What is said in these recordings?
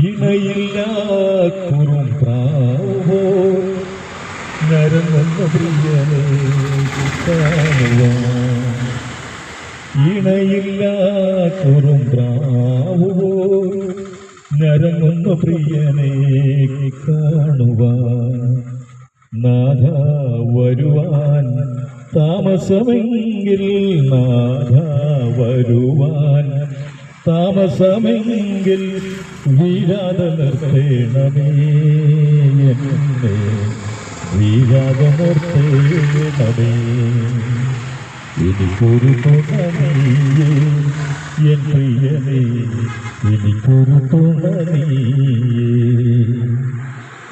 ഇണയില്ല കുറും പ്രാവോ നരങ്ങുന്ന പ്രിയനെ. ഇണയില്ല കുറും പ്രാവോ നരങ്ങുന്ന പ്രിയനെ കാണുവാൻ നാഥ വരുവാൻ താമസമെങ്കിൽ നാഥ വരുവാൻ താമസമെങ്കിൽ വീരാതെ നിർത്തേണമേ വീരാതെ നിർത്തേണമേ. എനിക്കൊരു തുണനീയേ. എൻ പ്രിയനേ എനിക്കൊരു തുണനീയേ.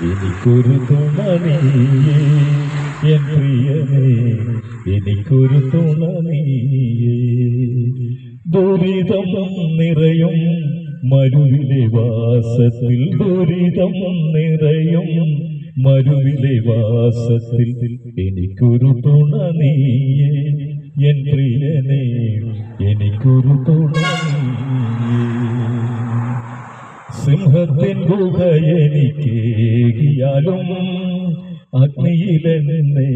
എനിക്കൊരു തുണനീയേ. എൻ പ്രിയനേ എനിക്കൊരു തുണനീയേ ദുരിതം നിറയും മരുവിലെ വാസത്തിൽ ദുരിതം നിറയും മരുവിലെ വാസത്തിൽ എനിക്കൊരു തുണനീയേ എൻ പ്രിയനേ എനിക്കൊരു തുണനീയേ സിംഹത്തിൻ ഗുഹ എനിക്കേകിയാലും അഗ്നിയിലെന്നെ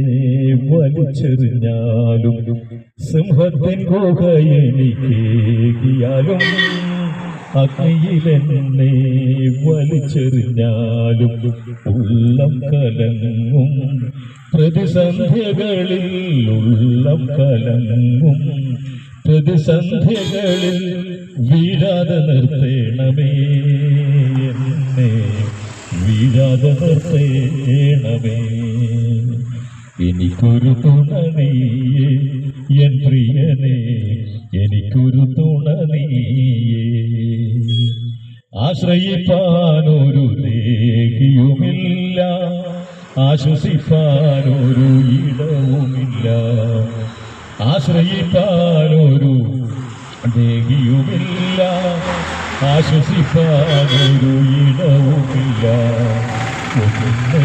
വലിച്ചെറിഞ്ഞാലും സിംഹത്തിൻ ഗുഹ എനിക്കേകിയാലും അഗ്നിയിലെന്നെ വലിച്ചെറിഞ്ഞാലും ഉള്ളം കലങ്ങും പ്രതിസന്ധ്യകളിൽ ഉള്ളം കലങ്ങും പ്രതിസന്ധ്യകളിൽ വീഴാതെ നിർത്തേണമേ. നിർത്തേണമേ. എനിക്കൊരു തുണനീയേ എൻ പ്രിയനേ എനിക്കൊരു തുണനീയേ. ആശ്രയിപ്പാനൊരു ദേഹിയുമില്ല ആശ്വസിപ്പാനൊരു ഇടവുമില്ല. ആശ്രയിപ്പാനൊരു ദേഹിയുമില്ല ആശ്വസിപ്പാനൊരു ഇടവുമില്ല ഒന്നേ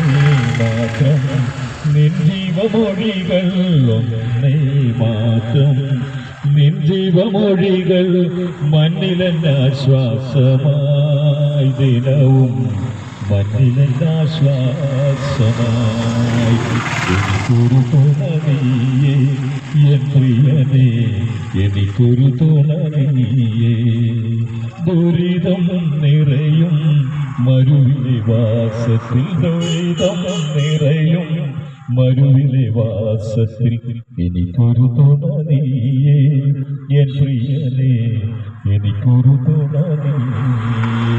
മാത്രം നിൻ ജീവമൊഴികൾ ഒന്നേ മാത്രം നിൻ ജീവമൊഴികൾ മണ്ണിലെന്നാശ്വാസമായി ദിനവും മണ്ണിലെന്നാശ്വാസമായി എനിക്കൊരു തുണനീയേ എൻ പ്രിയനേ എനിക്കൊരു തുണനീയേ. ദുരിതം നിറയും മരുവിലെ വാസത്തിൽ ദുരിതം നിറയും മരുവിലെ വാസത്തിൽ എനിക്കൊരു തുണനീയേ എൻ പ്രിയനേ എനിക്കൊരു തുണനീയേ